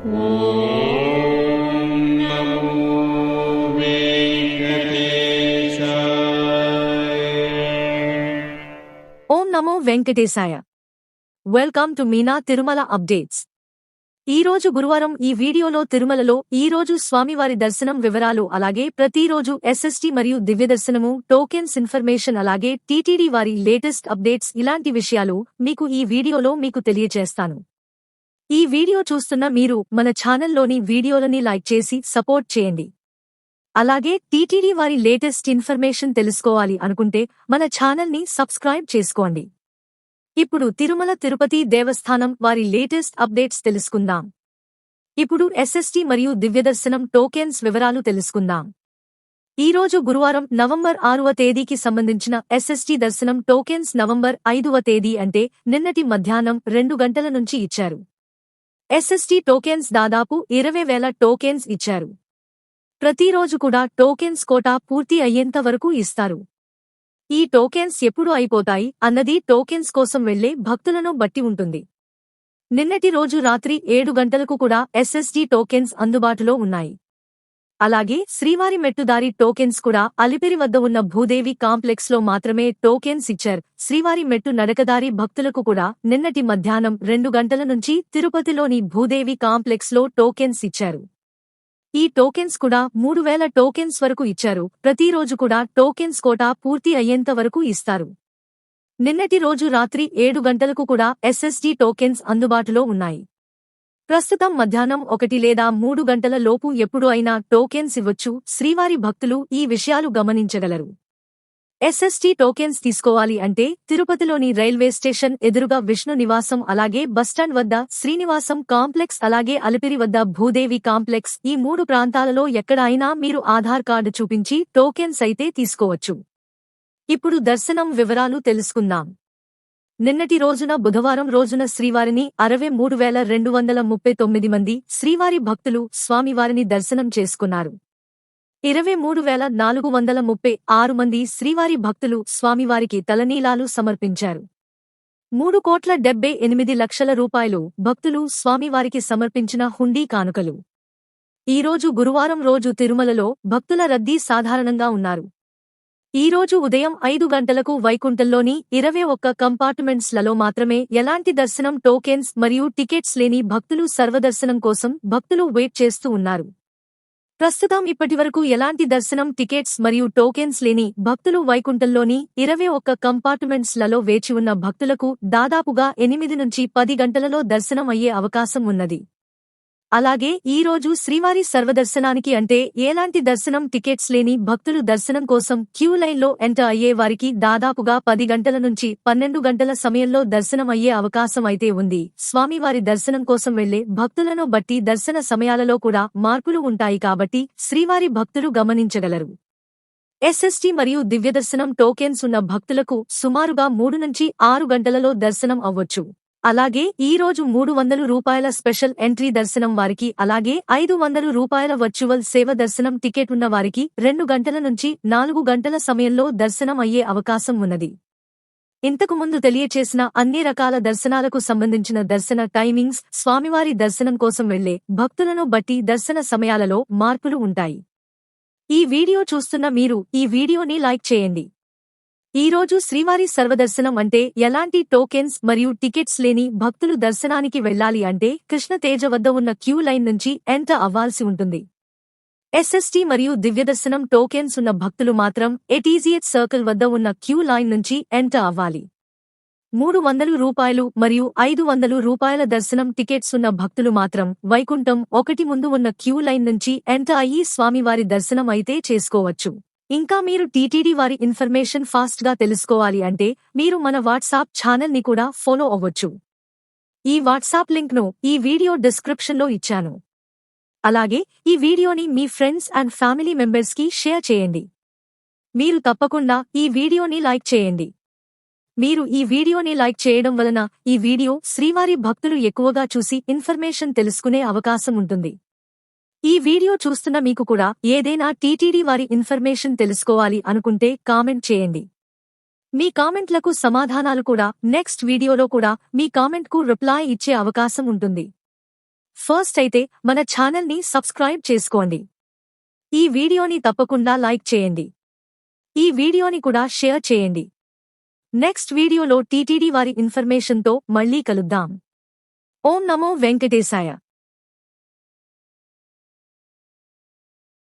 ఓం నమో వెంకటేశాయ. Welcome to Meena Tirumala updates. ఈ రోజు గురువారం ఈ వీడియోలో తిరుమలలో ఈ రోజు స్వామివారి దర్శనం వివరాలు అలాగే ప్రతిరోజు ఎస్ఎస్టీ మరియు దివ్యదర్శనము టోకెన్స్ ఇన్ఫర్మేషన్ అలాగే టీటీడీ వారి లేటెస్ట్ అప్డేట్స్ ఇలాంటి విషయాలు మీకు ఈ వీడియోలో మీకు తెలియజేస్తాను ఈ వీడియో చూస్తున్న మీరు మన ఛానల్లోని వీడియోలని లైక్ చేసి సపోర్ట్ చేయండి. అలాగే టీటీడీ వారి లేటెస్ట్ ఇన్ఫర్మేషన్ తెలుసుకోవాలి అనుకుంటే మన ఛానల్ని సబ్స్క్రైబ్ చేసుకోండి. ఇప్పుడు తిరుమల తిరుపతి దేవస్థానం వారి లేటెస్ట్ అప్డేట్స్ తెలుసుకుందాం. ఇప్పుడు ఎస్ఎస్టీ మరియు దివ్యదర్శనం టోకెన్స్ వివరాలు తెలుసుకుందాం. ఈ రోజు గురువారం నవంబర్ ఆరువ తేదీకి సంబంధించిన ఎస్ఎస్టీ దర్శనం టోకెన్స్ నవంబర్ ఐదువ తేదీ అంటే నిన్నటి మధ్యాహ్నం రెండు గంటల నుంచి ఇచ్చారు. ఎస్ఎస్టీ టోకెన్స్ దాదాపు ఇరవై వేల టోకెన్స్ ఇచ్చారు. ప్రతిరోజు కూడా టోకెన్స్ కోటా పూర్తి అయ్యేంత వరకు ఇస్తారు. ఈ టోకెన్స్ ఎప్పుడు అయిపోతాయి అన్నది టోకెన్స్ కోసం వెళ్ళే భక్తులను బట్టి ఉంటుంది. నిన్నటి రోజు రాత్రి ఏడు గంటలకు కూడా ఎస్ఎస్టీ టోకెన్స్ అందుబాటులో ఉన్నాయి. అలాగే శ్రీవారి మెట్టుదారి టోకెన్స్ కూడా అలిపిరి వద్ద ఉన్న భూదేవి కాంప్లెక్స్లో మాత్రమే టోకెన్స్ ఇచ్చారు. శ్రీవారి మెట్టు నడకదారి భక్తులకు కూడా నిన్నటి మధ్యాహ్నం రెండు గంటల నుంచి తిరుపతిలోని భూదేవి కాంప్లెక్స్లో టోకెన్స్ ఇచ్చారు. ఈ టోకెన్స్ కూడా మూడు వేల టోకెన్స్ వరకు ఇచ్చారు. ప్రతిరోజు కూడా టోకెన్స్ కోటా పూర్తి అయ్యేంత వరకు ఇస్తారు. నిన్నటి రోజు రాత్రి ఏడు గంటలకు కూడా ఎస్ఎస్డి టోకెన్స్ అందుబాటులో ఉన్నాయి. ప్రస్తుతం మధ్యాహ్నం ఒకటి లేదా మూడు గంటల లోపు ఎప్పుడు అయినా టోకెన్స్ ఇవ్వచ్చు. శ్రీవారి భక్తులు ఈ విషయాలు గమనించగలరు. ఎస్ఎస్టీ టోకెన్స్ తీసుకోవాలి అంటే తిరుపతిలోని రైల్వే స్టేషన్ ఎదురుగా విష్ణు నివాసం అలాగే బస్టాండ్ వద్ద శ్రీనివాసం కాంప్లెక్స్ అలాగే అలిపిరి వద్ద భూదేవి కాంప్లెక్స్. ఈ మూడు ప్రాంతాలలో ఎక్కడ అయినా మీరు ఆధార్ కార్డు చూపించి టోకెన్స్ అయితే తీసుకోవచ్చు. ఇప్పుడు దర్శనం వివరాలు తెలుసుకుందాం. నిన్నటి రోజున బుధవారం రోజున శ్రీవారిని అరవై మూడు వేల రెండు వందల ముప్పై తొమ్మిది మంది శ్రీవారి భక్తులు స్వామివారిని దర్శనం చేసుకున్నారు. ఇరవై మూడు వేల నాలుగు వందల ముప్పై ఆరు మంది శ్రీవారి భక్తులు స్వామివారికి తలనీలాలు సమర్పించారు. మూడు కోట్ల డెబ్బై ఎనిమిది లక్షల రూపాయలు భక్తులు స్వామివారికి సమర్పించిన హుండీ కానుకలు. ఈరోజు గురువారం రోజు తిరుమలలో భక్తుల రద్దీ సాధారణంగా ఉన్నారు. ఈ రోజు ఉదయం ఐదు గంటలకు వైకుంఠంలోని ఇరవై ఒక్క కంపార్ట్మెంట్స్లలో మాత్రమే ఎలాంటి దర్శనం టోకెన్స్ మరియు టికెట్స్ లేని భక్తులు సర్వదర్శనం కోసం భక్తులు వెయిట్ చేస్తూ ఉన్నారు. ప్రస్తుతం ఇప్పటివరకు ఎలాంటి దర్శనం టికెట్స్ మరియు టోకెన్స్ లేని భక్తులు వైకుంఠంలోని ఇరవై ఒక్క కంపార్ట్మెంట్స్లలో వేచి ఉన్న భక్తులకు దాదాపుగా ఎనిమిది నుంచి పది గంటలలో దర్శనం అయ్యే అవకాశం ఉన్నది. అలాగే ఈ రోజు శ్రీవారి సర్వదర్శనానికి అంటే ఎలాంటి దర్శనం టికెట్స్ లేని భక్తులు దర్శనం కోసం క్యూ లైన్లో ఎంటర్ అయ్యే వారికి దాదాపుగా పది గంటల నుంచి పన్నెండు గంటల సమయంలో దర్శనం అయ్యే అవకాశం అయితే ఉంది. స్వామివారి దర్శనం కోసం వెళ్ళే భక్తులను బట్టి దర్శన సమయాలలో కూడా మార్పులు ఉంటాయి కాబట్టి శ్రీవారి భక్తులు గమనించగలరు. ఎస్ఎస్టీ మరియు దివ్యదర్శనం టోకెన్స్ ఉన్న భక్తులకు సుమారుగా మూడు నుంచి ఆరు గంటలలో దర్శనం అవ్వొచ్చు. అలాగే ఈ రోజు మూడు వందలు రూపాయల స్పెషల్ ఎంట్రీ దర్శనం వారికి అలాగే ఐదు వందలు రూపాయల వర్చువల్ సేవ దర్శనం టికెట్ ఉన్న వారికి రెండు గంటల నుంచి నాలుగు గంటల సమయంలో దర్శనం అయ్యే అవకాశం ఉన్నది. ఇంతకు ముందు తెలియచేసిన అన్ని రకాల దర్శనాలకు సంబంధించిన దర్శన టైమింగ్స్ స్వామివారి దర్శనం కోసం వెళ్ళే భక్తులను బట్టి దర్శన సమయాలలో మార్పులు ఉంటాయి. ఈ వీడియో చూస్తున్న మీరు ఈ వీడియోని లైక్ చేయండి. ఈ రోజు శ్రీవారి సర్వదర్శనం అంటే ఎలాంటి టోకెన్స్ మరియు టికెట్స్ లేని భక్తులు దర్శనానికి వెళ్ళాలి అంటే కృష్ణతేజ వద్ద ఉన్న క్యూ లైన్ నుంచి ఎంటర్ అవ్వాల్సి ఉంటుంది. ఎస్ఎస్టీ మరియు దివ్యదర్శనం టోకెన్స్ ఉన్న భక్తులు మాత్రం ఎటీజియట్ సర్కిల్ వద్ద ఉన్న క్యూ లైన్ నుంచి ఎంటర్ అవ్వాలి. మూడు వందలు రూపాయలు మరియు ఐదు వందలు రూపాయల దర్శనం టికెట్స్ ఉన్న భక్తులు మాత్రం వైకుంఠం ఒకటి ముందు ఉన్న క్యూ లైన్ నుంచి ఎంటర్ అయ్యి స్వామివారి దర్శనం అయితే చేసుకోవచ్చు. ఇంకా మీరు టీటీడీ వారి ఇన్ఫర్మేషన్ ఫాస్ట్గా తెలుసుకోవాలి అంటే మీరు మన వాట్సాప్ ఛానల్ని కూడా ఫాలో అవ్వచ్చు. ఈ వాట్సాప్ లింక్ను ఈ వీడియో డిస్క్రిప్షన్లో ఇచ్చాను. అలాగే ఈ వీడియోని మీ ఫ్రెండ్స్ అండ్ ఫ్యామిలీ మెంబెర్స్కి షేర్ చేయండి. మీరు తప్పకుండా ఈ వీడియోని లైక్ చేయండి. మీరు ఈ వీడియోని లైక్ చేయడం వలన ఈ వీడియో శ్రీవారి భక్తులు ఎక్కువగా చూసి ఇన్ఫర్మేషన్ తెలుసుకునే అవకాశం ఉంటుంది. ఈ వీడియో చూస్తున్న మీకు కూడా ఏదైనా టీటీడీ వారి ఇన్ఫర్మేషన్ తెలుసుకోవాలి అనుకుంటే కామెంట్ చేయండి. మీ కామెంట్లకు సమాధానాలు కూడా నెక్స్ట్ వీడియోలో కూడా మీ కామెంట్కు రిప్లై ఇచ్చే అవకాశం ఉంటుంది. ఫస్ట్ అయితే మన ఛానల్ని సబ్స్క్రైబ్ చేసుకోండి. ఈ వీడియోని తప్పకుండా లైక్ చేయండి. ఈ వీడియోని కూడా షేర్ చేయండి. నెక్స్ట్ వీడియోలో టీటీడీ వారి ఇన్ఫర్మేషన్తో మళ్ళీ కలుద్దాం. ఓం నమో వెంకటేశాయ.